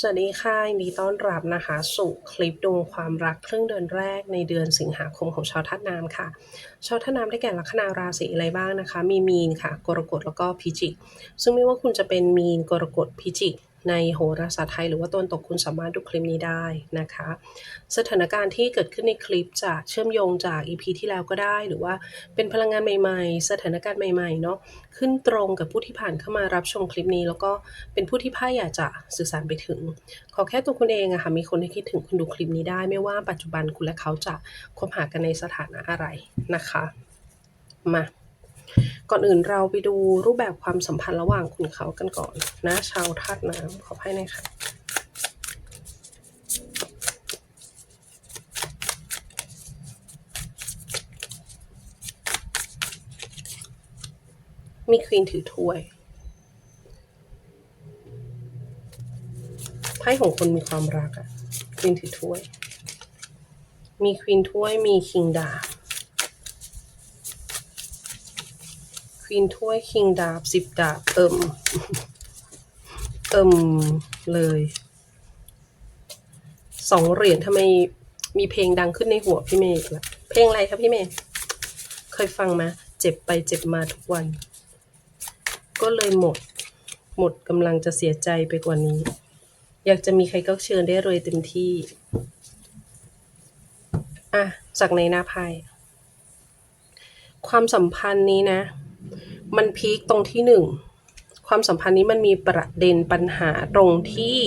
สวัสดีค่ะยินดีต้อนรับนะคะ สู่คลิปดวงความรักครึ่งเดือนแรกในเดือนสิงหาคมของชาวธาตุน้ำค่ะ ชาวธาตุน้ำได้แก่ลัคนาราศีอะไรบ้างนะคะ มีมีนค่ะ กรกฎแล้วก็พิจิก ซึ่งไม่ว่าคุณจะเป็นมีนกรกฎพิจิก ในโหราศาสตร์ไทยหรือว่าตนตกคุณสามารถดูคลิปนี้ได้นะคะ สถานการณ์ที่เกิดขึ้นในคลิปจะเชื่อมโยงจาก EP ที่แล้วก็ได้ หรือว่าเป็นพลังงานใหม่ๆ สถานการณ์ใหม่ๆเนาะขึ้นตรงกับผู้ที่ผ่านเข้ามารับชมคลิปนี้ แล้วก็เป็นผู้ที่พ่อยากจะสื่อสารไปถึง ขอแค่ตัวคุณเองอะค่ะมีคนที่คิดถึงคุณดูคลิปนี้ได้ ไม่ว่าปัจจุบันคุณและเขาจะคบหากันในสถานะอะไรนะคะ มา ก่อนอื่นเราไปดูรูปแบบความสัมพันธ์ระหว่างคุณเขากันก่อนนะ ชาวธาตุน้ำขอให้หน่อยค่ะมีควีนถือถ้วยไพ่ของคนมีความรักอะควีนถือถ้วย มีควีนถ้วยมีคิงดาบ ควีนถ้วยคิงดาบสิบดาบเอิ่มเอิ่มเลยสองเหรียญทำไมมีเพลงดังขึ้นในหัวพี่เมย์อีกละเพลงอะไรครับพี่เมย์เคยฟังไหมเจ็บไปเจ็บมาทุกวัน ก็เลยหมด หมดกำลังจะเสียใจไปกว่านี้ อยากจะมีใครก็เชิญได้เลยเต็มที่ อะจากในหน้าไพ่ความสัมพันธ์นี้นะ มันพีคตรงที่หนึ่งความสัมพันธ์นี้มันมีประเด็นปัญหาตรงที่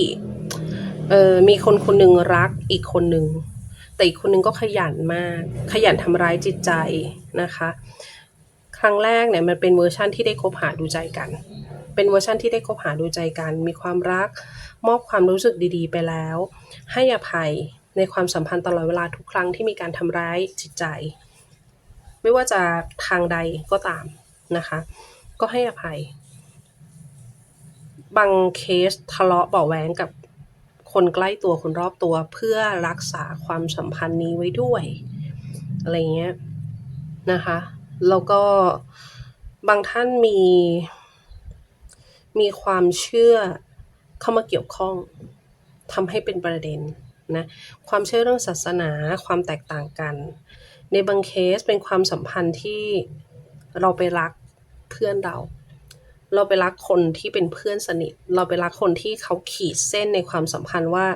เออมีคนคนหนึ่งรักอีกคนหนึ่งแต่อีกคนหนึ่งก็ขยันมาก ขยันทำร้ายจิตใจนะคะ ครั้งแรกเนี่ยมันเป็นเวอร์ชั่นที่ได้คบหาดูใจกัน เป็นเวอร์ชั่นที่ได้คบหาดูใจกัน มีความรักมอบความรู้สึกดีๆ ไปแล้ว ให้อภัยในความสัมพันธ์ตลอดเวลาทุกครั้งที่มีการทำร้ายจิตใจ ไม่ว่าจะทางใดก็ตาม นะคะ ก็ให้อภัย บางเคสทะเลาะเบาะแว้งกับคนใกล้ตัวคนรอบตัวเพื่อรักษาความสัมพันธ์นี้ไว้ด้วย อะไรเงี้ยนะคะ แล้วก็บางท่านมี มีความเชื่อเข้ามาเกี่ยวข้องทำให้เป็นประเด็นนะความเชื่อเรื่องศาสนาความแตกต่างกัน ในบางเคสเป็นความสัมพันธ์ที่เราไปรัก เพื่อนเรา เราไปรักคนที่เป็นเพื่อนสนิท เราไปรักคนที่เขาขีดเส้นในความสัมพันธ์ว่า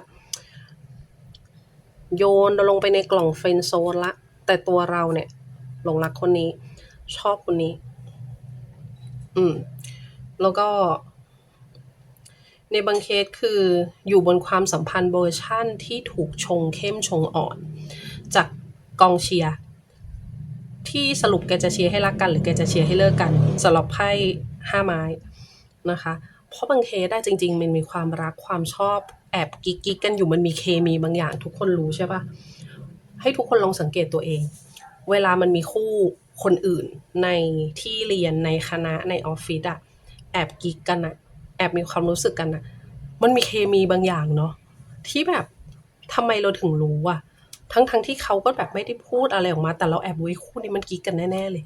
โยนเราลงไปในกล่องเฟรนโซนละ แต่ตัวเราเนี่ยหลงรักคนนี้ ชอบคนนี้ อืม แล้วก็ ในบางเคสคืออยู่บนความสัมพันธ์เวอร์ชั่นที่ถูกชงเข้มชงอ่อน จากกองเชียร์ ที่สรุปแกจะเชียร์ให้รักกัน หรือแกจะเชียร์ให้เลิกกันสำหรับไพ่ห้าไม้นะคะ เพราะบางเคสได้จริง ๆ มันมีความรักความชอบแอบกิ๊กกิ๊กกันอยู่มันมีเคมีบางอย่าง ทุกคนรู้ใช่ปะให้ทุกคนลองสังเกตตัวเอง เวลามันมีคู่คนอื่นในที่เรียนในคณะในออฟฟิศอะแอบกิ๊กกันอะแอบมีความรู้สึกกันอะมันมีเคมีบางอย่างเนาะที่แบบทำไมเราถึงรู้อะ ทั้งทั้งที่เขาก็แบบไม่ได้พูดอะไรออกมา แต่เราแอบรู้คู่นี้มันกิ๊กกันแน่ๆเลย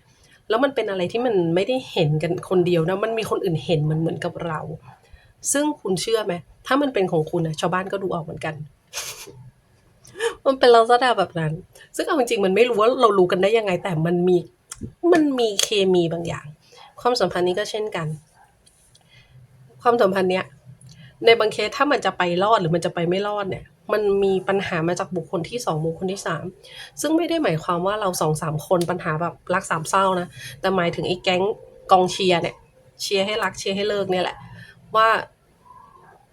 แล้วมันเป็นอะไรที่มันไม่ได้เห็นกันคนเดียวนะ มันมีคนอื่นเห็นมันเหมือนกับเรา ซึ่งคุณเชื่อไหมถ้ามันเป็นของคุณนะชาวบ้านก็ดูออกเหมือนกัน มันเป็นลักษณะแบบนั้น ซึ่งเอาจริงๆมันไม่รู้ว่าเรารู้กันได้ยังไง แต่มันมี มันมีเคมีบางอย่าง ความสัมพันธ์นี้ก็เช่นกัน ความสัมพันธ์เนี้ยในบางเคสถ้ามันจะไปรอดหรือมันจะไปไม่รอดเนี่ย มันมีปัญหามาจากบุคคลที่สองบุคคลที่สามซึ่งไม่ได้หมายความว่าเราสองสามคนปัญหาแบบรักสามเศร้านะ แต่หมายถึงไอ้แก๊งกองเชียร์เนี่ย เชียร์ให้รักเชียร์ให้เลิกเนี่ยแหละ ว่า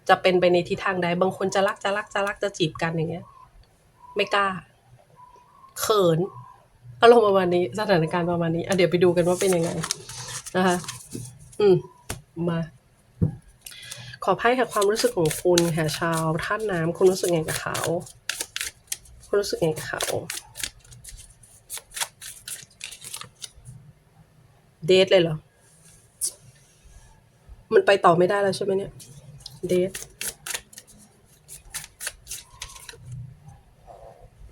จะเป็นไปในทิศทางใดบางคนจะรักจะรักจะรักจะจีบกันอย่างเงี้ย ไม่กล้า เขินอารมณ์ประมาณนี้สถานการณ์ประมาณนี้อะเดี๋ยวไปดูกันว่าเป็นยังไงนะคะ อืมมา ขอไพ่ค่ะความรู้สึกของคุณค่ะชาวท่านน้ำคุณรู้สึกไงกับเขาคุณรู้สึกไงกับเขา เดทเลยเหรอ มันไปต่อไม่ได้แล้วใช่ไหมเนี่ย เดท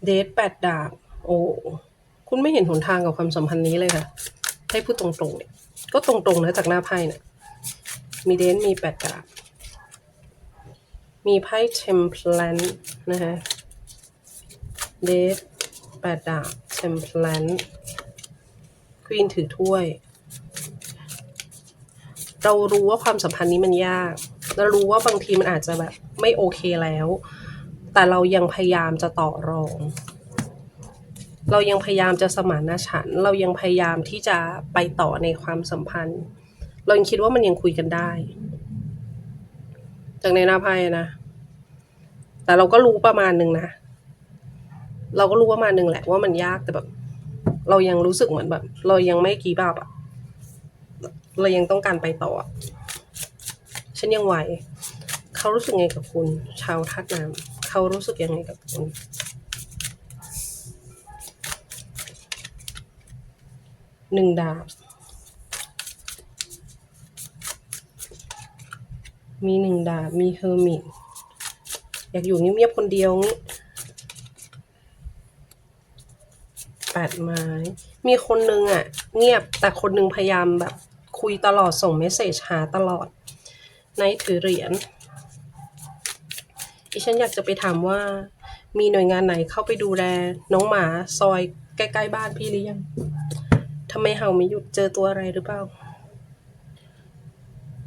เดทแปดดาบ โอ้คุณไม่เห็นหนทางกับความสัมพันธ์นี้เลยค่ะ ให้พูดตรงๆเนี่ย ก็ตรงๆนะจากหน้าไพ่เนี่ยมีเดนมีแปดดาบ มีไพ่ temperance นะคะเดฟแปดดาบ temperance ควีนถือถ้วย เรารู้ว่าความสัมพันธ์นี้มันยาก เรารู้ว่าบางทีมันอาจจะแบบไม่โอเคแล้ว แต่เรายังพยายามจะต่อรอง เรายังพยายามจะสมานฉัน เรายังพยายามที่จะไปต่อในความสัมพันธ์ เรายังคิดว่ามันยังคุยกันได้ จากในหน้าไพ่นะ แต่เราก็รู้ประมาณหนึ่งนะ เราก็รู้ประมาณหนึ่งแหละว่ามันยากแต่แบบ เรายังรู้สึกเหมือนแบบ เรายังไม่กีบอับอะเรายังต้องการไปต่ออะฉันยังไหว เขารู้สึกไงกับคุณ ชาวทัดน้ำเขารู้สึกยังไงกับคุณหนึ่งดาบ มีหนึ่งดาบ มีเฮอร์มิต อยากอยู่เงียบๆคนเดียวงี้แปดไม้ มีคนนึงอะ เงียบแต่คนนึงพยายามแบบ คุยตลอดส่งเมสเซจหาตลอด ในถือเหรียญดิฉันอยากจะไปถามว่า มีหน่วยงานไหนเข้าไปดูแล น้องหมาซอยใกล้ ๆ บ้านพี่หรือยังทำไมเห่าไม่หยุดเจอตัวอะไรหรือเปล่า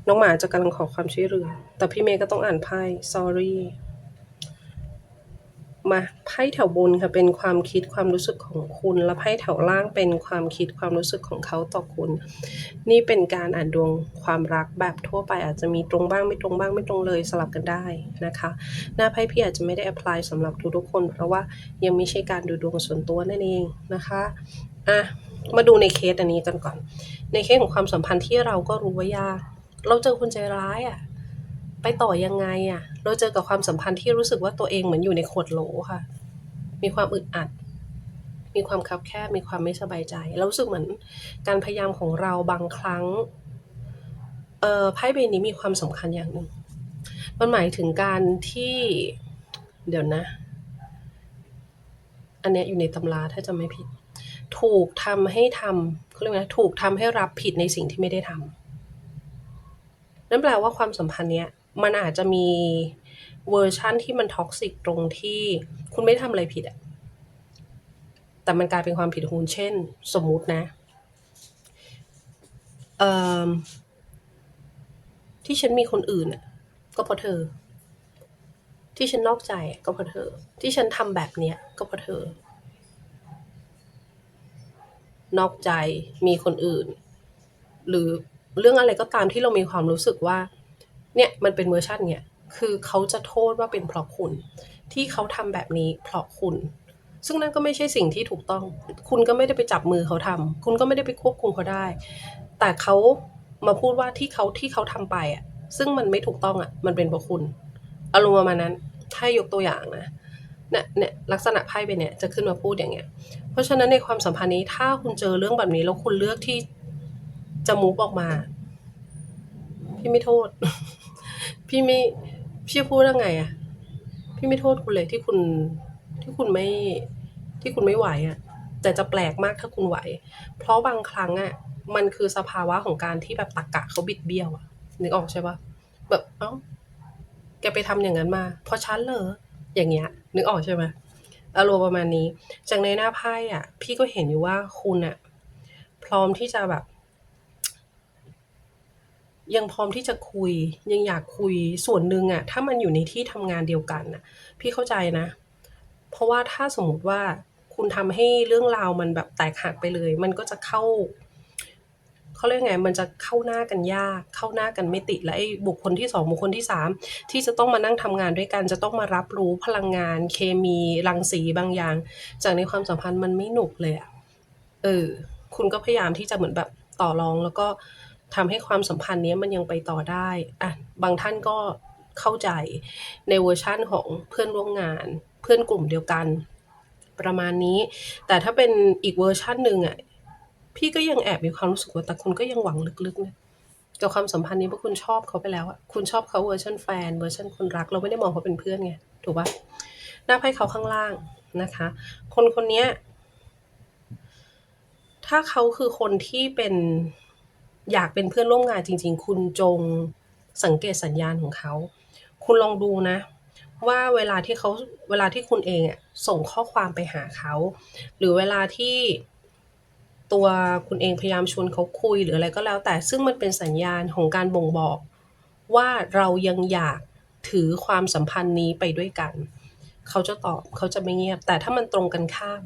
น้องหมาจะกำลังขอความช่วยเหลือ แต่พี่เมย์ก็ต้องอ่านไพ่ sorry มาไพ่แถวบนค่ะเป็นความคิดความรู้สึกของคุณ และไพ่แถวล่างเป็นความคิดความรู้สึกของเขาต่อคุณ นี่เป็นการอ่านดวงความรักแบบทั่วไปอาจจะมีตรงบ้างไม่ตรงบ้างไม่ตรงเลยสลับกันได้นะคะ หน้าไพ่พี่อาจจะไม่ได้ apply สำหรับทุกๆคน เพราะว่ายังไม่ใช่การดูดวงส่วนตัวนั่นเองนะคะอะมาดูในเคสอันนี้กันก่อน ในเคสของความสัมพันธ์ที่เราก็รู้ว่ายาก เราเจอคนใจร้ายอะ ไปต่อยังไงอะ เราเจอกับความสัมพันธ์ที่รู้สึกว่าตัวเองเหมือนอยู่ในขวดโหลค่ะ มีความอึดอัด มีความคับแคบ มีความไม่สบายใจแล้วรู้สึกเหมือนการพยายามของเราบางครั้ง เอ่อไพ่ใบนี้มีความสำคัญอย่างหนึ่ง มันหมายถึงการที่ เดี๋ยวนะ อันเนี้ยอยู่ในตำราถ้าจำไม่ผิด ถูกทำให้ทำเขาเรียกว่าถูกทำให้รับผิดในสิ่งที่ไม่ได้ทำ นั่นแปลว่าความสัมพันธ์เนี้ยมันอาจจะมีเวอร์ชั่นที่มันท็อกซิกตรงที่คุณไม่ทำอะไรผิดอะแต่มันกลายเป็นความผิดของคุณเช่น สมมุตินะเอ่อที่ฉันมีคนอื่นอะก็เพราะเธอ ที่ฉันนอกใจก็เพราะเธอ ที่ฉันทำแบบเนี้ยก็เพราะเธอ นอกใจมีคนอื่น หรือ เรื่องอะไรก็ตามที่เรามีความรู้สึกว่า เนี่ยมันเป็นเวอร์ชันเนี่ย คือเขาจะโทษว่าเป็นเพราะคุณ ที่เขาทำแบบนี้เพราะคุณ ซึ่งนั่นก็ไม่ใช่สิ่งที่ถูกต้อง คุณก็ไม่ได้ไปจับมือเขาทำคุณก็ไม่ได้ไปควบคุมเขาได้ แต่เขามาพูดว่าที่เขาที่เขาทำไปอะ ซึ่งมันไม่ถูกต้องอะ มันเป็นเพราะคุณ อารมณ์ประมาณนั้น ถ้ายกตัวอย่างนะเนี่ยเนี่ยลักษณะไพ่เป็นเนี่ยจะขึ้นมาพูดอย่างเงี้ย เพราะฉะนั้นในความสัมพันธ์นี้ถ้าคุณเจอเรื่องแบบนี้แล้วคุณเลือกที่ จะมูฟออกมา พี่ไม่โทษ พี่ไม่พี่จะพูดยังไงอะพี่ไม่โทษคุณเลยที่คุณที่คุณไม่ที่คุณไม่ไหวอะแต่จะแปลกมากถ้าคุณไหว เพราะบางครั้งอะมันคือสภาวะของการที่แบบตักกะเขาบิดเบี้ยวอะนึกออกใช่ปะแบบเอ้าแกไปทำอย่างนั้นมา เพราะฉันเหรออย่างเงี้ย นึกออกใช่ไหมอารมณ์ประมาณนี้ จากในหน้าไพ่อะ พี่ก็เห็นอยู่ว่าคุณอะพร้อมที่จะแบบ ยังพร้อมที่จะคุย ยังอยากคุยส่วนหนึ่งอะถ้ามันอยู่ในที่ทำงานเดียวกันน่ะพี่เข้าใจนะ เพราะว่าถ้าสมมติว่าคุณทำให้เรื่องราวมันแบบแตกหักไปเลย มันก็จะเข้าเขาเรียกไง มันจะเข้าหน้ากันยาก เข้าหน้ากันไม่ติดและไอ้บุคคลที่สองบุคคลที่สามที่จะต้องมานั่งทำงานด้วยกัน จะต้องมารับรู้พลังงาน เคมีรังสีบางอย่าง จากในความสัมพันธ์มันไม่หนุกเลยอะเออ คุณก็พยายามที่จะเหมือนแบบต่อรองแล้วก็ ทำให้ความสัมพันธ์นี้มันยังไปต่อได้อะบางท่านก็เข้าใจในเวอร์ชั่นของเพื่อนร่วมงาน เพื่อนกลุ่มเดียวกัน ประมาณนี้ แต่ถ้าเป็นอีกเวอร์ชั่นหนึ่งอะพี่ก็ยังแอบมีความรู้สึกว่าแต่คุณก็ยังหวังลึกๆนะกับความสัมพันธ์นี้เพราะคุณชอบเขาไปแล้วอะคุณชอบเขาเวอร์ชันแฟนเวอร์ชันคนรัก เราไม่ได้มองเขาเป็นเพื่อนไงถูกปะหน้าไพ่เขาข้างล่างนะคะ คนคนนี้ถ้าเขาคือคนที่เป็น อยากเป็นเพื่อนร่วมงานจริง ๆ คุณจงสังเกตสัญญาณของเขา คุณลองดูนะ ว่าเวลาที่เขาเวลาที่คุณเองอะส่งข้อความไปหาเขา หรือเวลาที่ตัวคุณเองพยายามชวนเขาคุยหรืออะไรก็แล้วแต่ซึ่งมันเป็นสัญญาณของการบ่งบอกว่าเรายังอยากถือความสัมพันธ์นี้ไปด้วยกัน เขาจะตอบเขาจะไม่เงียบ แต่ถ้ามันตรงกันข้าม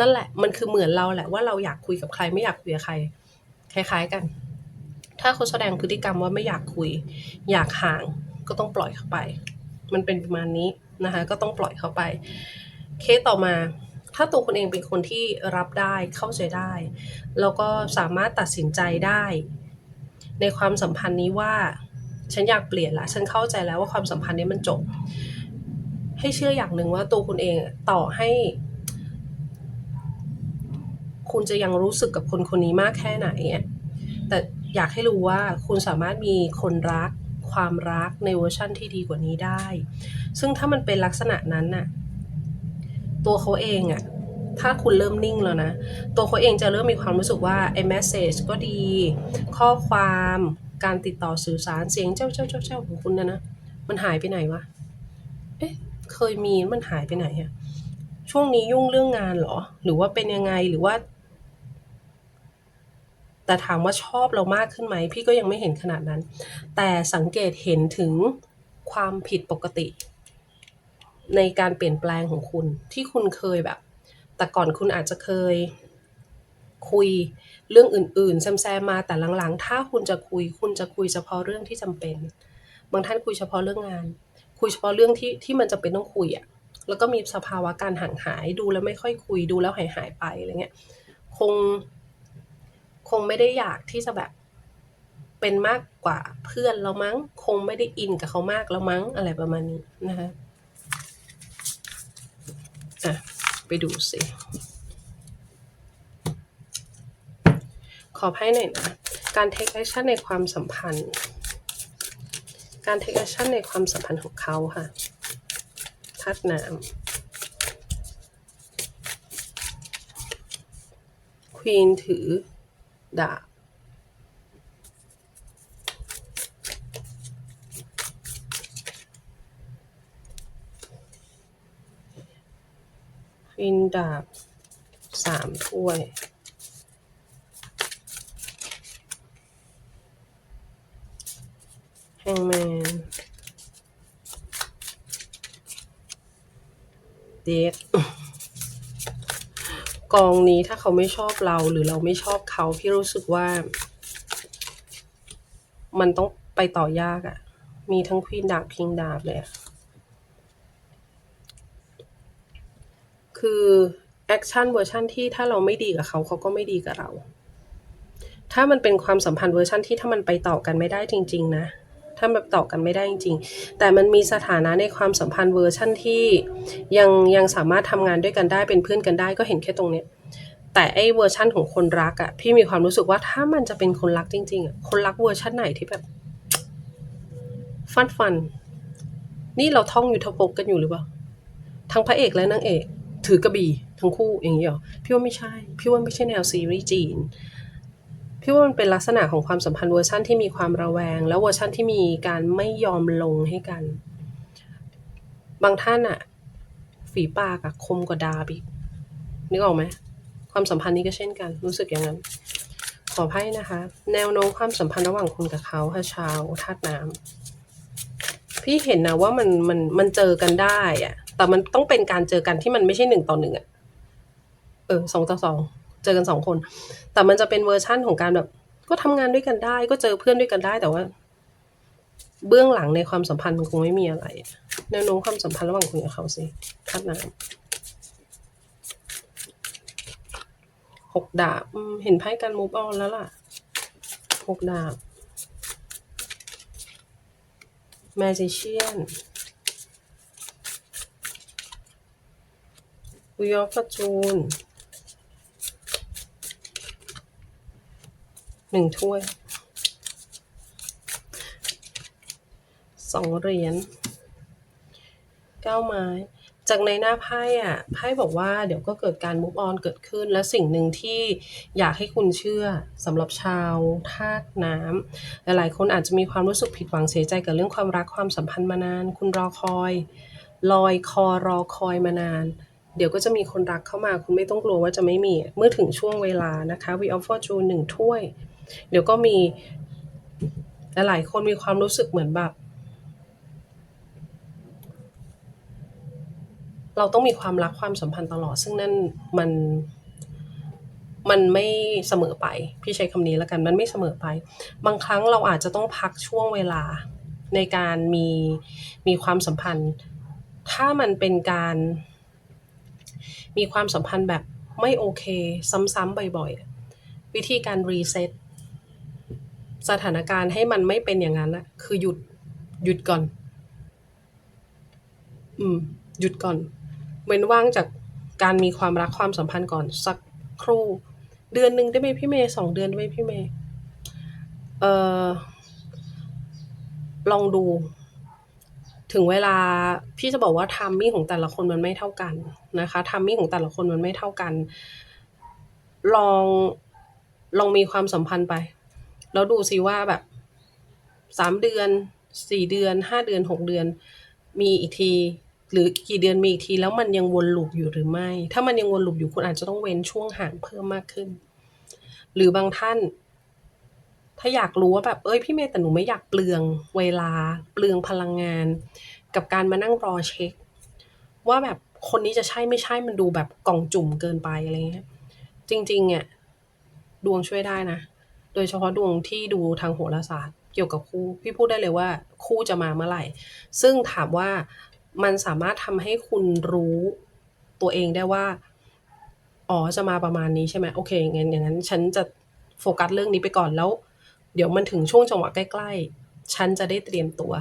นั่นแหละมันคือเหมือนเราแหละว่าเราอยากคุยกับใครไม่อยากคุยกับใคร คล้าย ๆ กัน ถ้าเขาแสดงพฤติกรรมว่าไม่อยากคุย อยากห่างก็ต้องปล่อยเขาไป มันเป็นประมาณนี้นะคะก็ต้องปล่อยเขาไป เคสต่อมาถ้าตัวคุณเองเป็นคนที่รับได้เข้าใจได้ แล้วก็สามารถตัดสินใจได้ ในความสัมพันธ์นี้ว่า ฉันอยากเปลี่ยนละฉันเข้าใจแล้วว่าความสัมพันธ์นี้มันจบ ให้เชื่ออย่างหนึ่งว่าตัวคุณเองต่อให้ คุณจะยังรู้สึกกับคนคนนี้มากแค่ไหนแต่ อยากให้รู้ว่าคุณสามารถมีคนรักความรักในเวอร์ชั่นที่ดีกว่านี้ได้ ซึ่งถ้ามันเป็นลักษณะนั้นน่ะ ตัวเขาเองอะถ้าคุณเริ่มนิ่งแล้วนะ ตัวเขาเองจะเริ่มมีความรู้สึกว่าไอ้แมสเซจก็ดี ข้อความการติดต่อสื่อสารเสียงเจ้าเจ้าเจ้าเจ้าของคุณนะนะ มันหายไปไหนวะ เอ๊ะ เคยมีมันหายไปไหนอะช่วงนี้ยุ่งเรื่องงานเหรอ หรือว่าเป็นยังไงหรือว่า แต่ถามว่าชอบเรามากขึ้นไหม พี่ก็ยังไม่เห็นขนาดนั้น แต่สังเกตเห็นถึงความผิดปกติ ในการเปลี่ยนแปลงของคุณที่คุณเคยแบบ แต่ก่อนคุณอาจจะเคยคุยเรื่องอื่นๆ แซมๆมาแต่หลังๆ ถ้าคุณจะคุย คุณจะคุยเฉพาะเรื่องที่จำเป็น บางท่านคุยเฉพาะเรื่องงาน คุยเฉพาะเรื่องที่ที่มันจำเป็นต้องคุยอะ่ะแล้วก็มีสภาวะการห่างหายดูแล้วไม่ค่อยคุยดูแล้วหายหายไปอะไรเงี้ยคง คงไม่ได้อยากที่จะแบบเป็นมากกว่าเพื่อนแล้วมั้ง คงไม่ได้อินกับเขามากแล้วมั้งอะไรประมาณนี้นะคะอะไปดูสิขอให้หน่อยนะการ take action ในความสัมพันธ์ การ take action ในความสัมพันธ์ของเขาค่ะทัดน้ำควีนถือ ดาบควีนดาบสามถ้วยแฮงแมนเด็ก กองนี้ถ้าเขาไม่ชอบเราหรือเราไม่ชอบเขาพี่รู้สึกว่า มันต้องไปต่อยากอะ่ะ มีทั้งควีนดาบพิงดาบเลยคือแอคชั่นเวอร์ชันที่ถ้าเราไม่ดีกับเขาเขาก็ไม่ดีกับเรา ถ้ามันเป็นความสัมพันธ์เวอร์ชันที่ถ้ามันไปต่อกันไม่ได้จริง ๆ นะ ถ้าแบบต่อกันไม่ได้จริง ๆ แต่มันมีสถานะในความสัมพันธ์เวอร์ชั่นที่ยังยังสามารถทำงานด้วยกันได้เป็นเพื่อนกันได้ก็เห็นแค่ตรงเนี้ยแต่ไอ้เวอร์ชั่นของคนรักอะพี่มีความรู้สึกว่าถ้ามันจะเป็นคนรักจริงๆอะคนรักเวอร์ชั่นไหนที่แบบ ฟันฟันๆนี่เราท่องอยุทธภพกันอยู่หรือเปล่าทั้งพระเอกและนางเอก ถือกระบี่ทั้งคู่อย่างนี้เหรอพี่ว่าไม่ใช่ พี่ว่าไม่ใช่แนวซีรีส์จีน พี่ว่ามันเป็นลักษณะของความสัมพันธ์เวอร์ชั่นที่มีความระแวง แล้วเวอร์ชั่นที่มีการไม่ยอมลงให้กัน บางท่านอะฝีปากอะคมกว่าดาบอีกนึกออกไหมความสัมพันธ์นี้ก็เช่นกัน รู้สึกอย่างนั้น ขอไพ่นะคะ แนวโน้มความสัมพันธ์ระหว่างคุณกับเขาค่ะชาวธาตุน้ำพี่เห็นนะว่ามันมันมันเจอกันได้อะแต่มันต้องเป็นการเจอกันที่มันไม่ใช่หนึ่งต่อหนึ่งอะเออสองต่อสอง เจอกันสองคน แต่มันจะเป็นเวอร์ชั่นของการแบบ ก็ทำงานด้วยกันได้ ก็เจอเพื่อนด้วยกันได้แต่ว่า เบื้องหลังในความสัมพันธ์มันคงไม่มีอะไรแนวโน้มความสัมพันธ์ระหว่างคุณกับเขาสิธาตุน้ำหกดาบเห็นไพ่การมูฟออนแล้วล่ะหกดาบ Magician Wheel of Fortune หนึ่งถ้วยสองเหรียญเก้าไม้ จากในหน้าไพ่อะไพ่บอกว่าเดี๋ยวก็เกิดการ move on เกิดขึ้น และสิ่งหนึ่งที่อยากให้คุณเชื่อสำหรับชาวธาตุน้ำหลายๆคนอาจจะมีความรู้สึกผิดหวังเสียใจกับเรื่องความรักความสัมพันธ์มานาน คุณรอคอย ลอยคอรอคอยมานานเดี๋ยวก็จะมีคนรักเข้ามา คุณไม่ต้องกลัวว่าจะไม่มี เมื่อถึงช่วงเวลานะคะ We of Fortune หนึ่งถ้วย เดี๋ยวก็มีหลายคนมีความรู้สึกเหมือนแบบ เราต้องมีความรักความสัมพันธ์ตลอด ซึ่งนั่นมันมันไม่เสมอไป พี่ใช้คำนี้แล้วกันมันไม่เสมอไป บางครั้งเราอาจจะต้องพักช่วงเวลาในการมีมีความสัมพันธ์ ถ้ามันเป็นการ มีความสัมพันธ์แบบไม่โอเค ซ้ำๆบ่อยๆ วิธีการรีเซ็ต สถานการณ์ให้มันไม่เป็นอย่างนั้นอะคือหยุดหยุดก่อน อืม หยุดก่อน เว้นว่างจากการมีความรักความสัมพันธ์ก่อนสักครู่ เดือนหนึ่งได้ไหมพี่เมย์สองเดือนได้ไหมพี่เมย์เอ่อลองดู ถึงเวลาพี่จะบอกว่า timing ของแต่ละคนมันไม่เท่ากันนะคะ timing ของแต่ละคนมันไม่เท่ากัน ลองลองมีความสัมพันธ์ไป แล้วดูซิว่าแบบสามเดือนสี่เดือนห้าเดือนหกเดือน มีอีกที หรือกี่เดือนมีอีกที แล้วมันยังวนลูปอยู่หรือไม่ ถ้ามันยังวนลูปอยู่คุณอาจจะต้องเว้นช่วงห่างเพิ่มมากขึ้น หรือบางท่าน ถ้าอยากรู้ว่าแบบเอ้ยพี่เมย์แต่หนูไม่อยากเปลืองเวลา เปลืองพลังงาน กับการมานั่งรอเช็ค ว่าแบบคนนี้จะใช่ไม่ใช่มันดูแบบกล่องจุ่มเกินไปอะไรเงี้ยจริงๆเนี่ยดวงช่วยได้นะ โดยเฉพาะดวงที่ดูทางโหราศาสตร์เกี่ยวกับคู่พี่พูดได้เลยว่าคู่จะมาเมื่อไหร่ ซึ่งถามว่ามันสามารถทำให้คุณรู้ตัวเองได้ว่าอ๋อจะมาประมาณนี้ใช่ไหมโอเคงั้นอย่างนั้น ฉันจะโฟกัสเรื่องนี้ไปก่อนแล้ว เดี๋ยวมันถึงช่วงจังหวะใกล้ ๆ ฉันจะได้เตรียมตัว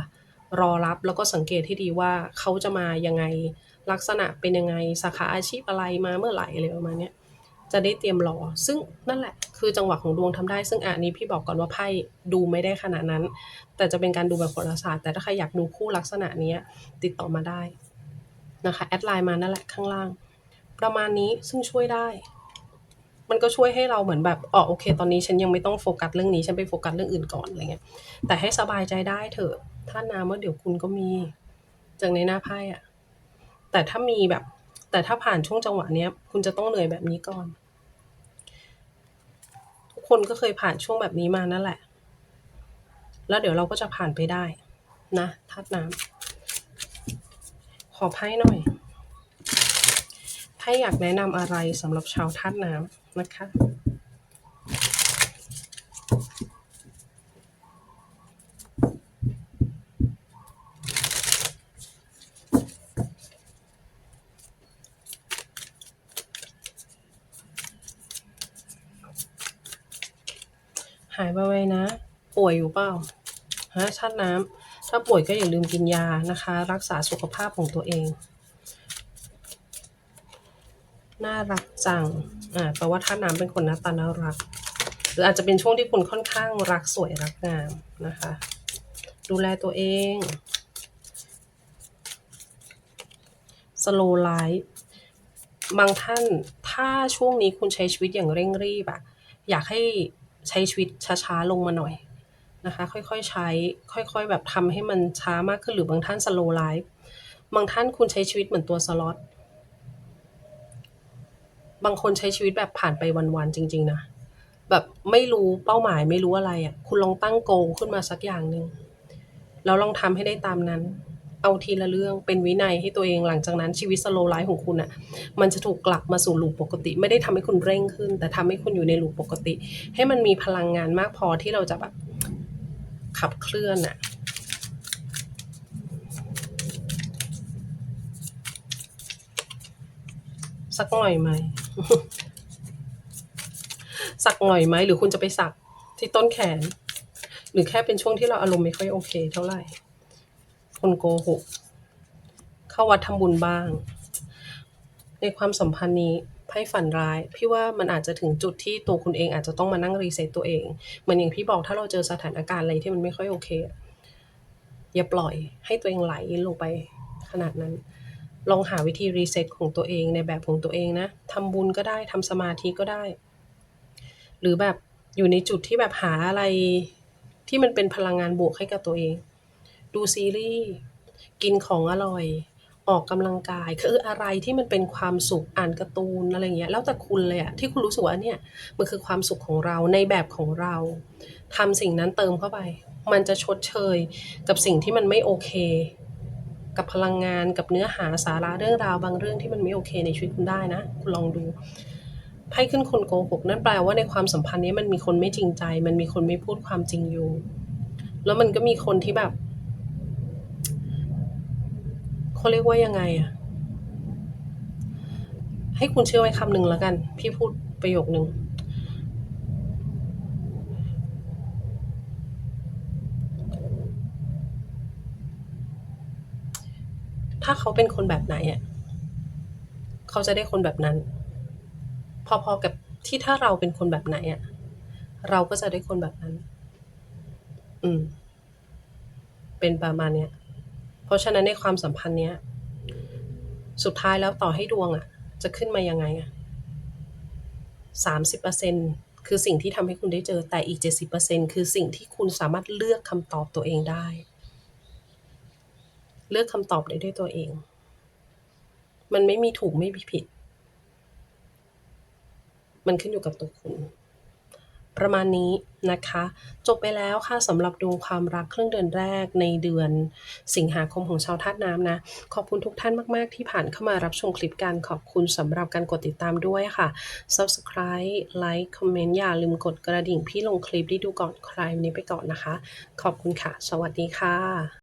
รอรับแล้วก็สังเกตให้ดีว่าเขาจะมายังไงลักษณะเป็นยังไงสาขาอาชีพอะไรมาเมื่อไหร่อะไรประมาณนี้ จะได้เตรียมรอ ซึ่งนั่นแหละ คือจังหวะของดวงทำได้ ซึ่งอันนี้พี่บอกก่อนว่าไพ่ดูไม่ได้ขนาดนั้น แต่จะเป็นการดูแบบโหราศาสตร์แต่ถ้าใครอยากดูคู่ลักษณะนี้ติดต่อมาได้นะคะแอดไลน์มานั่นแหละข้างล่าง ประมาณนี้ซึ่งช่วยได้ มันก็ช่วยให้เราเหมือนแบบอ๋อโอเค ตอนนี้ฉันยังไม่ต้องโฟกัสเรื่องนี้ฉันไปโฟกัสเรื่องอื่นก่อนอะไรเงี้ยแต่ให้สบายใจได้เถอะถ้าน้ำว่าเดี๋ยวคุณก็มี จากในหน้าไพ่อะแต่ถ้ามีแบบแต่ถ้าผ่านช่วงจังหวะเนี้ย คุณจะต้องเหนื่อยแบบนี้ก่อน คนก็เคยผ่านช่วงแบบนี้มานั่นแหละ แล้วเดี๋ยวเราก็จะผ่านไปได้นะธาตุน้ำขอไพ่หน่อยไพ่อยากแนะนำอะไรสำหรับชาวธาตุน้ำนะคะ หายไวๆนะ ป่วยอยู่เปล่าฮะชาติน้ำถ้าป่วยก็อย่าลืมกินยานะคะ รักษาสุขภาพของตัวเอง น่ารักจังอ่าแปลว่าท่าตุน้ำเป็นคนหน้าตาน่ารัก หรืออาจจะเป็นช่วงที่คุณค่อนข้างรักสวยรักงามนะคะ ดูแลตัวเอง slow life บางท่านถ้าช่วงนี้คุณใช้ชีวิตอย่างเร่งรีบอะอยากให้ใช้ชีวิตช้าๆลงมาหน่อย นะคะ ค่อยๆใช้ ค่อยๆ แบบทำให้มันช้ามากขึ้นหรือบางท่าน slow life บางท่านคุณใช้ชีวิตเหมือนตัวสล็อตบางคนใช้ชีวิตแบบผ่านไปวันๆจริง ๆ นะ แบบไม่รู้เป้าหมายไม่รู้อะไรอะ่ะ คุณลองตั้งโกขึ้นมาสักอย่างหนึ่งแล้วลองทำให้ได้ตามนั้น เอาทีละเรื่องเป็นวินัยให้ตัวเองหลังจากนั้นชีวิตสโลไลฟ์ของคุณอะ่ะ มันจะถูกกลับมาสู่ลูปปกติ ไม่ได้ทำให้คุณเร่งขึ้น แต่ทำให้คุณอยู่ในลูปปกติ ให้มันมีพลังงานมากพอที่เราจะแบบ ขับเคลื่อนอะ่ะสักหน่อยไหม สักหน่อยไหม หรือคุณจะไปสักที่ต้นแขน หรือแค่เป็นช่วงที่เราอารมณ์ไม่ค่อยโอเคเท่าไหร่ คนโกหก เข้าวัดทำบุญบ้าง ในความสัมพันธ์นี้ ไพ่ฝันร้าย พี่ว่ามันอาจจะถึงจุดที่ตัวคุณเองอาจจะต้องมานั่งรีเซ็ตตัวเอง เหมือนอย่างพี่บอกถ้าเราเจอสถานการณ์อะไรที่มันไม่ค่อยโอเคอะอย่าปล่อยให้ตัวเองไหลลงไปขนาดนั้น ลองหาวิธีรีเซ็ตของตัวเองในแบบของตัวเองนะทำบุญก็ได้ทำสมาธิก็ได้ หรือแบบอยู่ในจุดที่แบบหาอะไรที่มันเป็นพลังงานบวกให้กับตัวเอง ดูซีรีส์ กินของอร่อย ออกกำลังกาย คืออะไรที่มันเป็นความสุข อ่านการ์ตูน อะไรอย่างเงี้ย แล้วแต่คุณเลยอะ ที่คุณรู้สึกว่า เนี่ย มันคือความสุขของเรา ในแบบของเรา ทำสิ่งนั้นเติมเข้าไป มันจะชดเชยกับสิ่งที่มันไม่โอเค กับพลังงาน กับเนื้อหาสาระเรื่องราวบางเรื่องที่มันไม่โอเคในชีวิตคุณได้นะ คุณลองดู ไพ่ขึ้นคนโกหก นั่นแปลว่าในความสัมพันธ์นี้มันมีคนไม่จริงใจ มันมีคนไม่พูดความจริงอยู่ แล้วมันก็มีคนที่แบบ เขาเรียกว่ายังไงอะให้คุณเชื่อไว้คำหนึ่งแล้วกัน พี่พูดประโยคหนึ่งถ้าเขาเป็นคนแบบไหนอะเขาจะได้คนแบบนั้น พอๆกับที่ถ้าเราเป็นคนแบบไหนอะเราก็จะได้คนแบบนั้น อืม เป็นประมาณเนี้ย เพราะฉะนั้นในความสัมพันธ์เนี้ย สุดท้ายแล้วต่อให้ดวงอะจะขึ้นมายังไงอะสามสิบเปอร์เซ็นคือสิ่งที่ทำให้คุณได้เจอแต่อีกเจ็ดสิบเปอร์เซ็นคือสิ่งที่คุณสามารถเลือกคำตอบตัวเองได้ เลือกคำตอบได้ด้วยตัวเอง มันไม่มีถูกไม่มีผิด มันขึ้นอยู่กับตัวคุณ ประมาณนี้นะคะ จบไปแล้วค่ะสำหรับดวงความรักครึ่งเดือนแรกในเดือนสิงหาคมของชาวธาตุน้ำนะ ขอบคุณทุกท่านมาก ๆ ที่ผ่านเข้ามารับชมคลิปกันขอบคุณสำหรับการกดติดตามด้วยค่ะ Subscribe Like Comment อย่าลืมกดกระดิ่งพี่ลงคลิปได้ดูก่อนใครวันนี้ไปก่อนนะคะ ขอบคุณค่ะ สวัสดีค่ะ